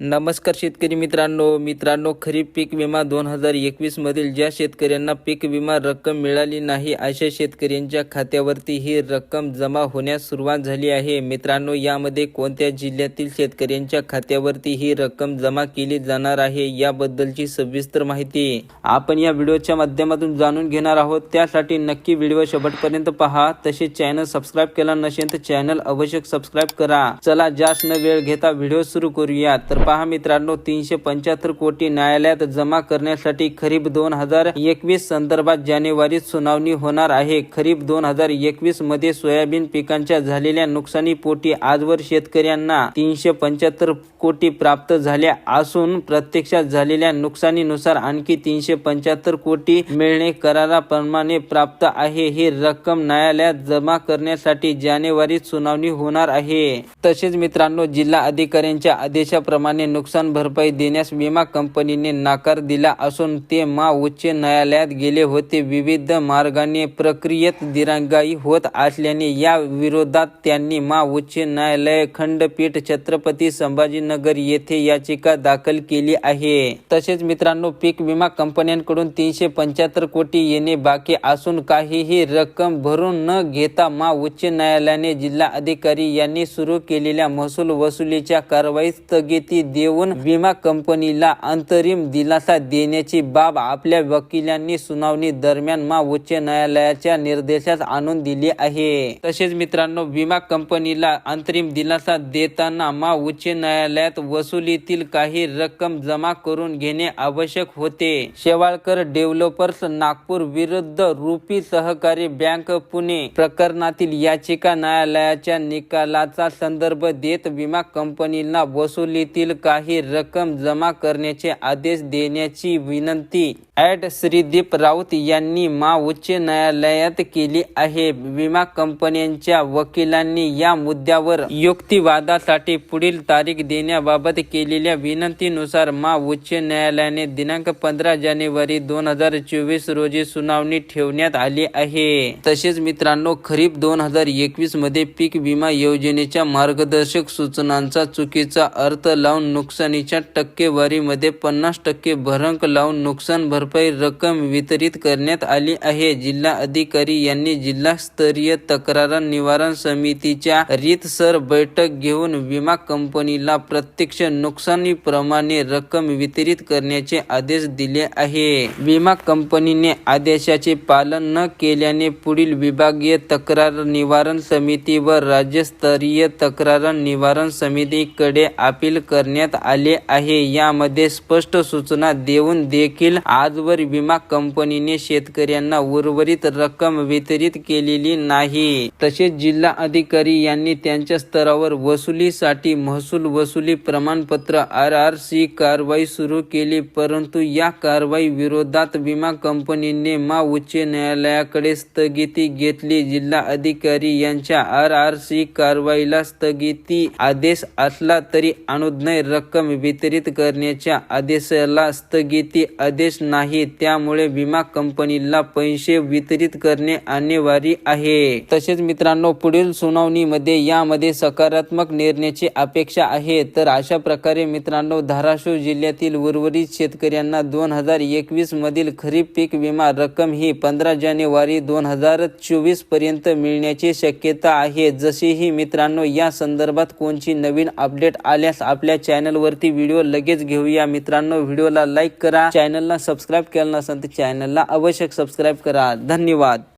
नमस्कार शेतकरी मित्रांनो. मित्रांनो खरीप पीक विमा दोन हजार एकवीसमधील ज्या शेतकऱ्यांना पीक विमा रक्कम मिळाली नाही अशा शेतकऱ्यांच्या खात्यावरती ही रक्कम जमा होण्यास सुरुवात झाली आहे. मित्रांनो यामध्ये कोणत्या जिल्ह्यातील शेतकऱ्यांच्या खात्यावरती ही रक्कम जमा केली जाणार आहे याबद्दलची सविस्तर माहिती आपण या व्हिडिओच्या माध्यमातून जाणून घेणार आहोत. त्यासाठी नक्की व्हिडिओ शेवटपर्यंत पहा. तसेच चॅनल सबस्क्राईब केला नसेल तर चॅनल अवश्य सबस्क्राईब करा. चला जास्त न वेळ घेता व्हिडिओ सुरू करूया तर पहा मित्रांनो तीनशे पंच्याहत्तर कोटी न्यायालयात जमा करण्यासाठी खरीप दोन हजार एकवीस संदर्भात जानेवारीत सुनावणी होणार आहे. खरीप दोन हजार एकवीसमध्ये सोयाबीन पिकांच्या झालेल्या नुकसानीपोटी आजवर शेतकऱ्यांना तीनशे पंच्याहत्तर कोटी प्राप्त झाल्या असून प्रत्यक्षात झालेल्या नुकसानीनुसार आणखी तीनशे पंच्याहत्तर कोटी मिळणे कराराप्रमाणे प्राप्त आहे. ही रक्कम न्यायालयात जमा करण्यासाठी जानेवारीत सुनावणी होणार आहे. तसेच मित्रांनो जिल्हा अधिकाऱ्यांच्या आदेशाप्रमाणे नुकसान भरपाई देण्यास विमा कंपनीने नकार दिला असून ते मा उच्च न्यायालयात गेले होते. विविध मार्गाने प्रक्रियेत दिरंगाई होत असल्याने या विरोधात त्यांनी मा उच्च न्यायालय खंडपीठ छत्रपती संभाजीनगर येथे याचिका दाखल केली आहे. तसेच मित्रांनो पीक विमा कंपन्यांकडून तीनशे पंच्याहत्तर कोटी येणे बाकी असून काहीही रक्कम भरून न घेता मा उच्च न्यायालयाने जिल्हा अधिकारी यांनी सुरू केलेल्या महसूल वसुलीच्या कारवाईत स्थगिती देऊन विमा कंपनीला अंतरिम दिलासा देण्याची बाब आपल्या वकिलांनी सुनावणी दरम्यान मा उच्च न्यायालयाच्या निर्देशास आणून दिली आहे. तसेच मित्रांनो विमा कंपनीला अंतरिम दिलासा देताना मा उच्च न्यायालयात वसुलीतील काही रक्कम जमा करून घेणे आवश्यक होते. शेवाळकर डेव्हलपर्स नागपूर विरुद्ध रुपी सहकारी बँक पुणे प्रकरणातील याचिका न्यायालयाच्या निकालाचा संदर्भ देत विमा कंपनीला वसुलीतील काही रक्कम जमा करण्याचे आदेश देण्याची विनंती ॲट श्रीदीप राऊत यांनी मा उच्च न्यायालयात केली आहे. विमा कंपन्यांच्या वकिलांनी या मुद्द्यावर युक्तिवादासाठी पुढील तारीख देण्याबाबत केलेल्या विनंतीनुसार मा उच्च न्यायालयाने दिनांक पंधरा जानेवारी दोन हजार चोवीस रोजी सुनावणी ठेवण्यात आली आहे. तसेच मित्रांनो खरीप दोन हजार एकवीसमध्ये पीक विमा योजनेच्या मार्गदर्शक सूचनांचा चुकीचा अर्थ लावून नुकसानीच्या टक्केवारीमध्ये पन्नास टक्के भरंक लावून नुकसान भरपाई रक्कम वितरित करण्यात आली आहे. जिल्हा अधिकारी यांनी जिल्हास्तरीय तक्रार निवारण समितीच्या रीतसर बैठक घेऊन विमा कंपनीला प्रत्यक्ष नुकसानीप्रमाणे रक्कम वितरित करण्याचे आदेश दिले आहे. विमा कंपनीने आदेशाचे पालन न केल्याने पुढील विभागीय तक्रार निवारण समिती व राज्यस्तरीय तक्रार निवारण समितीकडे अपील करण्यात आले आहे. यामध्ये स्पष्ट सूचना देऊन देखील आजवर विमा कंपनीने शेतकऱ्यांना उर्वरित रक्कम वितरित केलेली नाही. तसेच जिल्हा अधिकारी यांनी त्यांच्या स्तरावर वसुलीसाठी महसूल वसुली प्रमाणपत्र आर आर सी कारवाई सुरू केली. परंतु या कारवाई विरोधात विमा कंपनीने मा उच्च न्यायालयाकडे स्थगिती घेतली. जिल्हा अधिकारी यांच्या आर आर सी कारवाईला स्थगिती आदेश असला तरी अनुज्ञय रक्कम वितरित करण्याच्या आदेशाला स्थगिती आदेश नाही. त्यामुळे विमा कंपनीला पैसे वितरित करणे अनिवार्य आहे. तसेच मित्रांनो पुढील सुनावणीमध्ये यामध्ये सकारात्मक निर्णयाची अपेक्षा आहे. तर अशा प्रकारे मित्रांनो धाराशिव जिल्ह्यातील उर्वरित शेतकऱ्यांना दोन हजार एकवीस मधील खरीप पीक विमा रक्कम ही पंधरा जानेवारी दोन हजार चोवीसपर्यंत मिळण्याची शक्यता आहे. जशीही मित्रांनो या संदर्भात कोणची नवीन अपडेट आल्यास आपल्या चॅनलवरती व्हिडिओ लगेच घेऊया. मित्रांनो व्हिडिओला लाईक करा. चॅनलला सबस्क्राईब केलं नसेल तर चॅनलला आवश्यक सबस्क्राईब करा. धन्यवाद.